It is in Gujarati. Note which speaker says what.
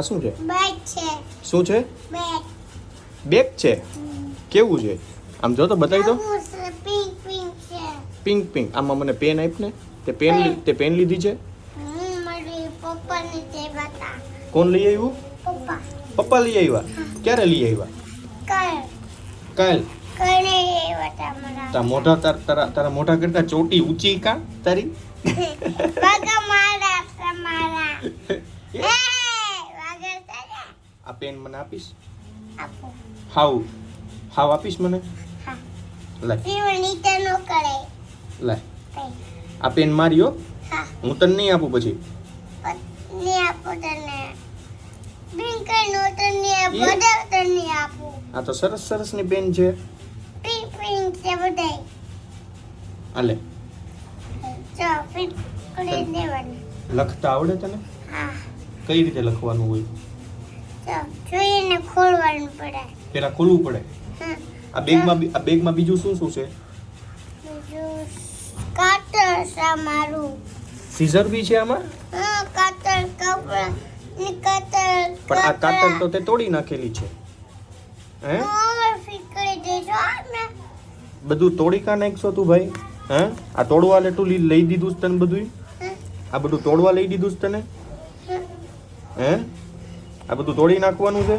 Speaker 1: આ શું છે?
Speaker 2: બેગ છે.
Speaker 1: શું છે?
Speaker 2: બેગ
Speaker 1: બેગ છે? કેવું છે? આમ જો તો બતાવી દો.
Speaker 2: પિંક પિંક છે.
Speaker 1: પિંક પિંક આમાં મને પેન આપ ને. તે પેન તે પેન લીધી છે? કોણ લઈ આવ્યું
Speaker 2: પપ્પા.
Speaker 1: પપ્પા લઈ આવ્યા ક્યારે લઈ આવ્યા કાલ. તારા મોઢા તાર તારા તારા મોઢા કરતા ચોટી ઊંચી કા તારી? આ પેન મને આપીશ
Speaker 2: આપો
Speaker 1: હાવ આપીશ મને લાય
Speaker 2: કઈ
Speaker 1: આ પેન માર્યો
Speaker 2: હા
Speaker 1: તને નહીં આપું પછી આ તો સરસ સરસની પેન છે લે
Speaker 2: કરી
Speaker 1: લખતા આવડે તને
Speaker 2: હા
Speaker 1: કઈ રીતે લખવાનું હોય
Speaker 2: જોઈને ખોલવાનું પડે.
Speaker 1: પેલા ખોલવું પડે?
Speaker 2: હા.
Speaker 1: આ બેગમાં આ બેગમાં બીજું શું શું છે?
Speaker 2: બીજું કાતર છે મારું
Speaker 1: સીઝર બી છે આમાં?
Speaker 2: હા કાતર કપડા ને કાતર
Speaker 1: પણ આ કાતર તો તે તોડી નાખેલી છે. હે?
Speaker 2: ફિટ દેજો ને.
Speaker 1: બધું તોડી કા નાખશો તું ભાઈ? હે? આ તોડવા લેટું લઈ દીધું તને બધું આ બધું તોડવા લઈ દીધું તને. હે? આ બધું તોડી નાખવાનું છે?